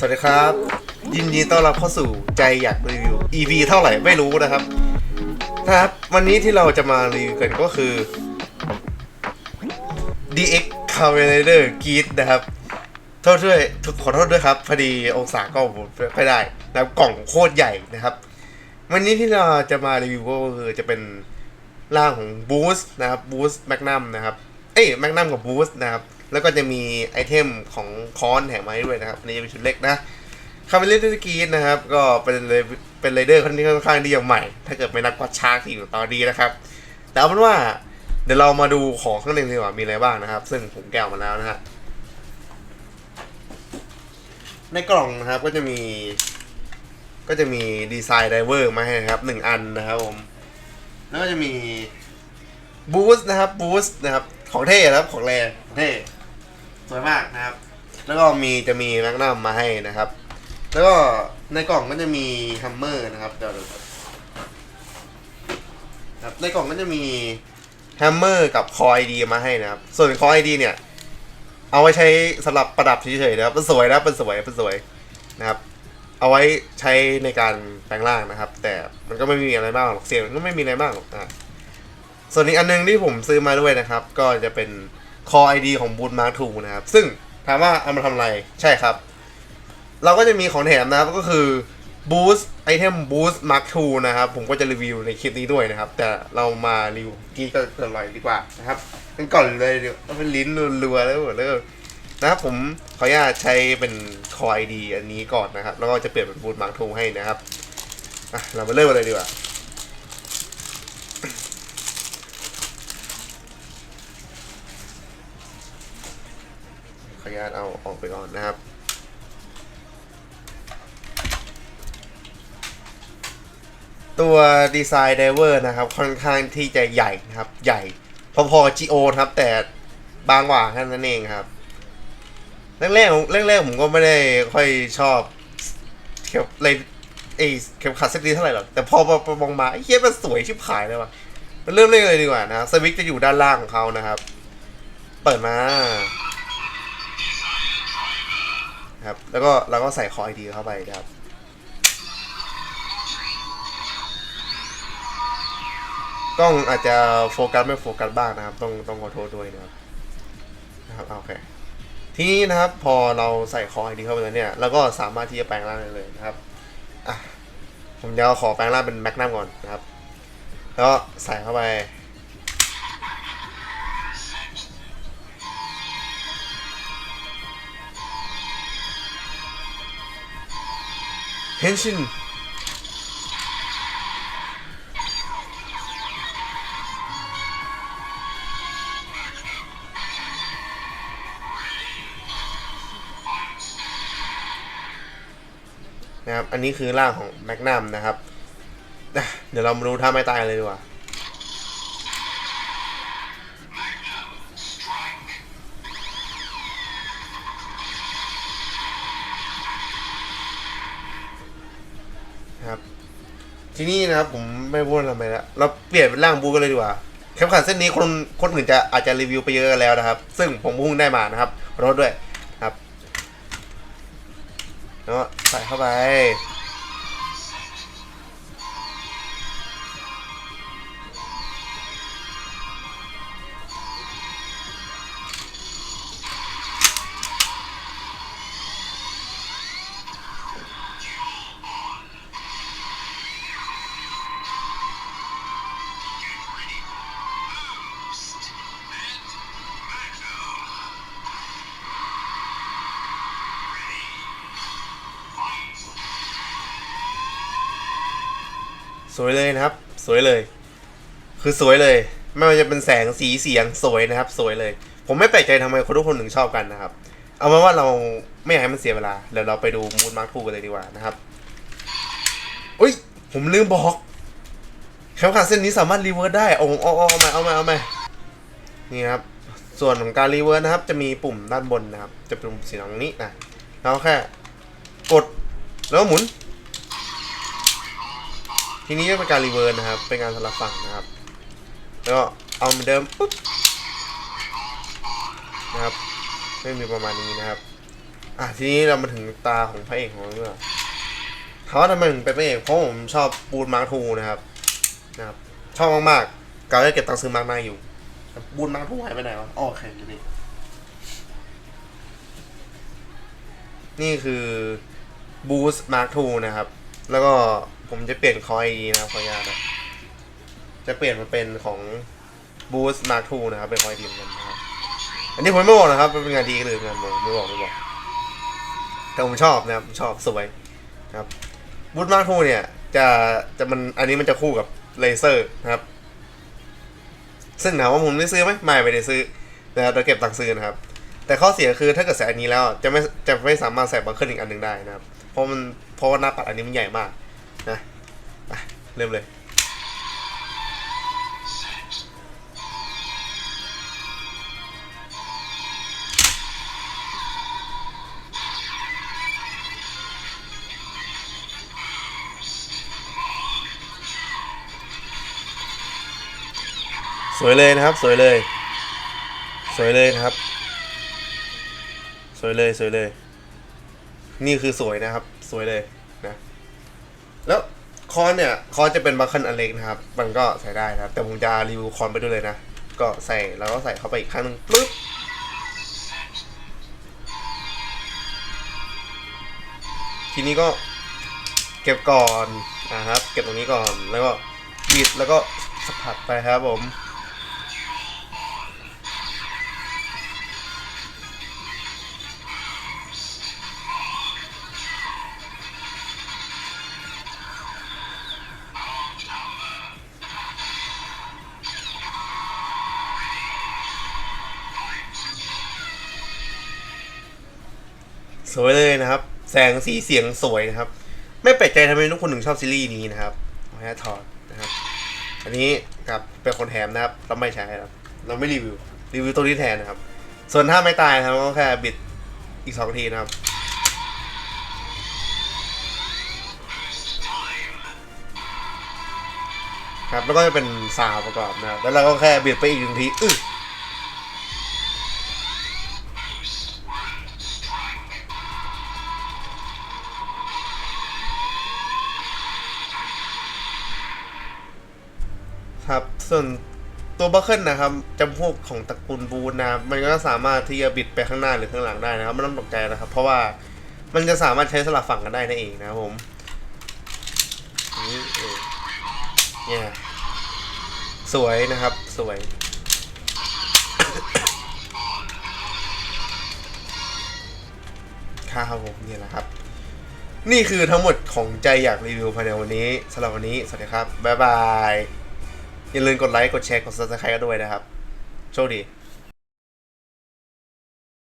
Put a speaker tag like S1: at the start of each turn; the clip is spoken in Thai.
S1: สวัสดีครับ ยินดีต้อนรับเข้าสู่ใจอยากรีวิว EP เท่าไหร่ไม่รู้นะครับนะครับ วันนี้ที่เราจะมารีวิวกันก็คือ DX Kamen Rider Geat นะครับโทษด้วยขอโทษด้วยครับ พอดีองศากล้องผมไม่ได้นะครับกล่องโคตรใหญ่นะครับ วันนี้ที่เราจะมารีวิวก็คือจะเป็นร่างของ Boost นะครับ Boost Magnum นะครับ เอ้ย Magnum กับ Boost นะครับ แล้วก็จะมีไอเทมของคอนแถมมาให้ด้วยนะครับอันนี้จะเป็นชุดเล็กนะคาเมเลตกีนนะครับ ก็เป็นเลยเป็นไรเดอร์คนที่ค่อนข้างที่จะใหม่ ถ้าเกิดไม่นักวัดชาร์กที่อยู่ตอนนี้นะครับ แต่เอาเป็นว่าเดี๋ยวเรามาดูของข้างในดีกว่ามีอะไรบ้างนะครับ ซึ่งผมแกะออกมาแล้วนะฮะในกล่องนะครับก็จะมี ก็จะมีดีไซน์ไดเวอร์มาให้นะครับหนึ่งอันนะครับผมแล้วก็จะมีบูสต์นะครับบูสต์นะครับของเท่นะครับของแรงเท่ สวยมากนะครับ แล้วก็มีจะมีแมกนัมมาให้นะครับ แล้วก็ในกล่องก็จะมีฮัมเมอร์นะครับเดี๋ยวครับในกล่องก็จะมีแฮมเมอร์กับคอยดีมาให้นะครับ ส่วนคอยดีเนี่ย เอาไว้ใช้สำหรับประดับเฉยๆนะครับมันสวยนะมันสวยมันสวยนะครับ เอาไว้ใช้ในการแปลงร่างนะครับ แต่มันก็ไม่มีอะไรมากหรอกเสียงมันก็ไม่มีอะไรมากหรอกอะส่วนอีกอันหนึงที่ผมซื้อมาด้วยนะครับ ก็จะเป็น Core ID ของ Boot Mark II นะครับ ซึ่งถามว่าเอามาทำอะไร ใช่ครับ เราก็จะมีของแถมนะครับ ก็คือ Boost Item Boost Mark II นะครับ ผมก็จะรีวิวในคลิปนี้ด้วยนะครับ แต่เรามารีวิวกี้ก็อร่อยดีกว่านะครับกันก่อนเลยเดี๋ยวเอาเป็นลิ้นรัวๆแล้วหมดเลยนะครับผมขออนุญาตใช้เป็น Core ID อันนี้ก่อนนะครับ แล้วก็จะเปลี่ยนเป็น Boost Mark II ให้นะครับเรามาเริ่มกันเลยดีกว่า อนุญาตเอาออกไปก่อนนะครับ ตัวดีไซน์ไดเวอร์นะครับ ค่อนข้างที่จะใหญ่นะครับ ใหญ่ พอๆ GO ครับ แต่บางกว่าแค่นั้นเองครับ แรกๆแรกๆผมก็ไม่ได้ค่อยชอบเข็มเลยไอ้เข็มขัดเส้นนี้เท่าไหร่หรอกแต่พอมามองมาไอ้เหี้ยมันสวยชิบหายเลยว่ะมันเริ่มเล่นเลยดีกว่านะสวิตจะอยู่ด้านล่างของเขานะครับ เปิดมา ครับ แล้วก็เราก็ใส่คอยดีเข้าไปนะครับ กล้องอาจจะโฟกัสไม่โฟกัสบ้างนะครับ ต้องต้องขอโทษด้วยนะครับ นะครับโอเค ทีนี้นะครับพอเราใส่คอยดีเข้าไปแล้วเนี่ยเราก็สามารถที่จะแปลงร่างได้เลยนะครับ อะ ผมจะขอแปลงร่างเป็นแมกนัมก่อนนะครับ แล้วใส่เข้าไป เฮนชินนะครับ อันนี้คือร่างของแมกนัมนะครับ เดี๋ยวเรามาดูท่าไม่ตายเลยดีกว่า ที่นี่นะครับผมไม่พูดอะไรแล้วเราเปลี่ยนเป็นร่างบูกันเลยดีกว่าเข็มขัดเส้นนี้คนคนอื่นจะอาจจะรีวิวไปเยอะกันแล้วนะครับ ซึ่งผมเพุ่งได้มานะครับรถด้วยครับแล้วใส่เข้าไป สวยเลยนะครับ สวยเลย คือสวยเลย ไม่ว่าจะเป็นแสงสีเสียงสวยนะครับ สวยเลย ผมไม่แปลกใจทำไมคนทุกคนถึงชอบกันนะครับ เอาเป็นว่าเราไม่อยากให้มันเสียเวลาเดี๋ยวเราไปดูมูนมาร์คทูกันเลยดีกว่านะครับอุ้ยผมลืมบอกเข็มขัดเส้นนี้สามารถรีเวิร์สได้เอาเอาเอาเอามาเอามาเอามานี่ครับ ส่วนของการรีเวิร์สนะครับ จะมีปุ่มด้านบนนะครับ จะเป็นปุ่มสีเหลืองนี้นะแล้วแค่ กดแล้วหมุน ทีนี้ก็เป็นการรีเวิร์สนะครับ เป็นการสลับฝั่งนะครับ แล้วก็เอาเหมือนเดิมปุ๊บนะครับไม่มีประมาณนี้นะครับอะทีนี้เรามาถึงตาของพระเอกของเราดีกว่าถามว่าทำไมถึงเป็นพระเอกเพราะผมชอบบูนมาร์ทูนะครับนะครับ ชอบมากๆกาจะเก็บตังค์ซื้อมาร์กหน้าอยู่บูนมาร์ทูหายไปไหนวะอ๋อโอเคอยู่นี่นี่คือบูสมาร์ทูนะครับ แล้วก็ ผมจะเปลี่ยนคอยดีนะครับขออนุญาตนะจะเปลี่ยนมาเป็นของบูสมาร์ทูนะครับเป็นคอยดีเหมือนกันนะครับอันนี้ผมไม่บอกนะครับเป็นงานดีหรืองานผมไม่บอกไม่บอกแต่ผมชอบนะครับผมชอบสวยครับบูทมาร์ทูเนี่ย จะจะมันอันนี้มันจะคู่กับเลเซอร์นะครับ ซึ่งถามว่าผมได้ซื้อไหมไม่ไม่ได้ซื้อนะครับเราเก็บตังค์ซื้อนะครับ แต่ข้อเสียคือถ้าเกิดใส่อันนี้แล้วจะไม่จะไม่สามารถใส่บังเกิลอีกอันหนึ่งได้นะครับ เพราะมันเพราะว่าหน้าปัดอันนี้มันใหญ่มาก นะอะเริ่มเลยสวยเลยนะครับ สวยเลย สวยเลยนะครับ สวยเลยสวยเลย นี่คือสวยนะครับ สวยเลย แล้วคอนเนี่ย คอนจะเป็นบัคเคิลอันเล็กนะครับ มันก็ใส่ได้นะครับ แต่ผมจะรีวิวคอนไปด้วยเลยนะ ก็ใส่แล้วก็ใส่เข้าไปอีกครั้งหนึ่งปึ๊บทีนี้ก็เก็บก่อนนะครับ เก็บตรงนี้ก่อนแล้วก็บิดแล้วก็สัมผัสไปครับผม สวยเลยนะครับ แสงสีเสียงสวยนะครับ ไม่แปลกใจทำไมทุกคนถึงชอบซีรีส์นี้นะครับแฮทอดนะครับอันนี้กับเป็นคนแถมนะครับเราไม่ใช้ครับ เราไม่รีวิวรีวิวตัวนี้แทนนะครับ ส่วนถ้าไม่ตายนะครับก็แค่บิดอีกสองทีนะครับครับแล้วก็จะเป็นซาวประกอบนะครับแล้วเราก็แค่บิดไปอีกหนึ่งทีอึ๊ ส่วนตัวบัคเคิลนะครับจำพวกของตระกูลบูนนะมันก็สามารถที่จะบิดไปข้างหน้าหรือข้างหลังได้นะครับไม่ต้องตกใจนะครับ เพราะว่ามันจะสามารถใช้สลับฝั่งกันได้นั่นเองนะครับผมนี่เองเนี่ยสวยนะครับสวยครับผมนี่แหละครับ นี่คือทั้งหมดของใจอยากรีวิวภายในวันนี้สำหรับวันนี้ สวัสดีครับ บ๊ายบาย อย่าลืมกดไลค์ กดแชร์ กด subscribe กันด้วยนะครับ โชคดี